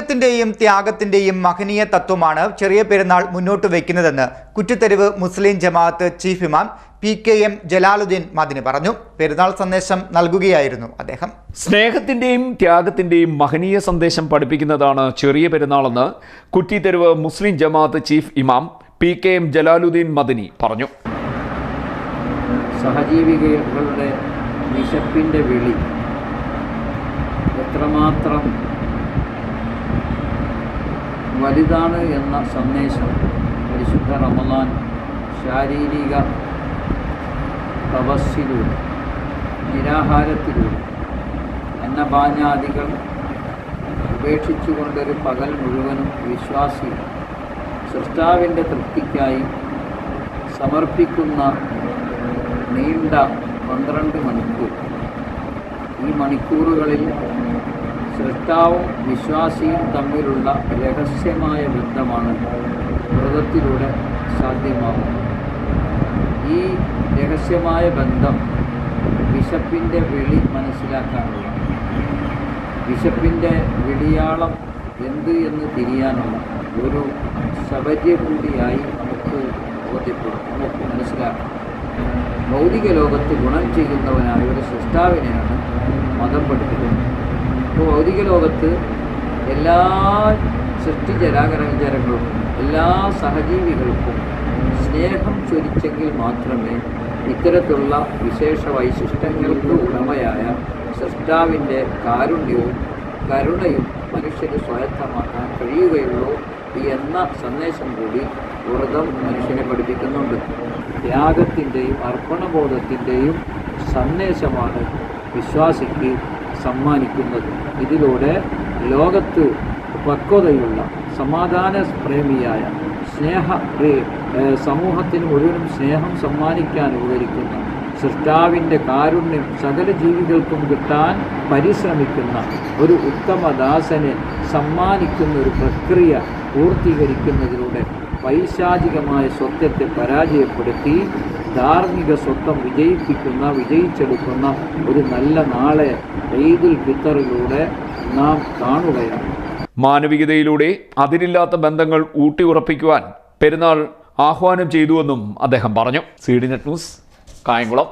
സ്നേഹത്തിന്റെയും ത്യാഗത്തിന്റെയും മഹനീയ തത്വമാണ് ചെറിയ പെരുന്നാൾ മുന്നോട്ട് വയ്ക്കുന്നതെന്ന് കുറ്റിത്തെരുവ് മുസ്ലിം ജമാഅത്ത് ചീഫ് ഇമാം പി കെ എം ജലാലുദ്ദീൻ മദിന് പറഞ്ഞു. പെരുന്നാൾ സന്ദേശം നൽകുകയായിരുന്നു അദ്ദേഹം. സ്നേഹത്തിന്റെയും ത്യാഗത്തിന്റെയും മഹനീയ സന്ദേശം പഠിപ്പിക്കുന്നതാണ് ചെറിയ പെരുന്നാളെന്ന് കുറ്റിത്തെരുവ് മുസ്ലിം ജമാഅത്ത് ചീഫ് ഇമാം P K M Jalaluddin Madani പറഞ്ഞു. സഹജീവികളുടെ വിശപ്പിന്റെ വിളി എത്രമാത്രം വലുതാണ് എന്ന സന്ദേശം പരിശുദ്ധ റമദാൻ ശാരീരിക തപസ്സിലൂടെ നിരാഹാരത്തിലൂടെ അന്നപാനാദികൾ ഉപേക്ഷിച്ചുകൊണ്ടൊരു പകൽ മുഴുവനും വിശ്വാസി സൃഷ്ടാവിന്റെ തൃപ്തിക്കായി സമർപ്പിക്കുന്ന നീണ്ട പന്ത്രണ്ട് മണിക്കൂർ. ഈ മണിക്കൂറുകളിൽ സൃഷ്ടാവും വിശ്വാസിയും തമ്മിലുള്ള രഹസ്യമായ ബന്ധമാണ് വ്രതത്തിലൂടെ സാധ്യമാകുന്നത് ഈ രഹസ്യമായ ബന്ധം വിശപ്പിന്റെ വിളി മനസ്സിലാക്കാനുള്ള വിശപ്പിന്റെ വിളിയാളം എന്ത് എന്ന് തിരിയാനുള്ള ഒരു ശബര്യ കൂടിയായി നമുക്ക് ബോധ്യപ്പെടും. നമുക്ക് മനസ്സിലാക്കാം. ഭൗതിക ലോകത്ത് ഗുണം ചെയ്യുന്നവനായ ഒരു സൃഷ്ടാവിനെയാണ് മതം പഠിപ്പിക്കുന്നത്. അപ്പോൾ ഭൗതിക ലോകത്ത് എല്ലാ സൃഷ്ടിജരാകരചരങ്ങൾക്കും എല്ലാ സഹജീവികൾക്കും സ്നേഹം ചൊരിച്ചെങ്കിൽ മാത്രമേ ഇത്തരത്തിലുള്ള വിശേഷ വൈശിഷ്ടങ്ങൾക്ക് ഉടമയായ സൃഷ്ടാവിന്റെ കാരുണ്യവും കരുണയും മനുഷ്യന് സ്വായത്തമാക്കാൻ കഴിയുകയുള്ളൂ എന്ന സന്ദേശം കൂടി വ്രതം മനുഷ്യനെ പഠിപ്പിക്കുന്നുണ്ട്. ത്യാഗത്തിന്റെയും അർപ്പണബോധത്തിന്റെയും സന്ദേശമാണ് വിശ്വാസിക്ക് സമ്മാനിക്കുന്നത്. ഇതിലൂടെ ലോകത്ത് പക്വതയുള്ള സമാധാന പ്രേമിയായ സ്നേഹ സമൂഹത്തിന് മുഴുവനും സ്നേഹം സമ്മാനിക്കാൻ ഉപകരിക്കുന്ന സൃഷ്ടാവിന്റെ കാരുണ്യം സകല ജീവികൾക്കും കിട്ടാൻ പരിശ്രമിക്കുന്ന ഒരു ഉത്തമദാസനെ സമ്മാനിക്കുന്ന ഒരു പ്രക്രിയ പൂർത്തീകരിക്കുന്നതിലൂടെ പൈശാചികമായ സ്വത്വത്തെ പരാജയപ്പെടുത്തി ധാർമ്മിക സ്വത്വം വിജയിപ്പിക്കുന്ന വിജയിച്ചെടുക്കുന്ന ഒരു നല്ല നാളെ ഈദുൽ ഫിത്തറിലൂടെ നാം കാണുകയാണ്. മാനവികതയിലൂടെ അതിരില്ലാത്ത ബന്ധങ്ങൾ ഊട്ടിയുറപ്പിക്കുവാൻ പെരുന്നാൾ ആഹ്വാനം ചെയ്തുവെന്നും അദ്ദേഹം പറഞ്ഞു. C D net news Kayamkulam.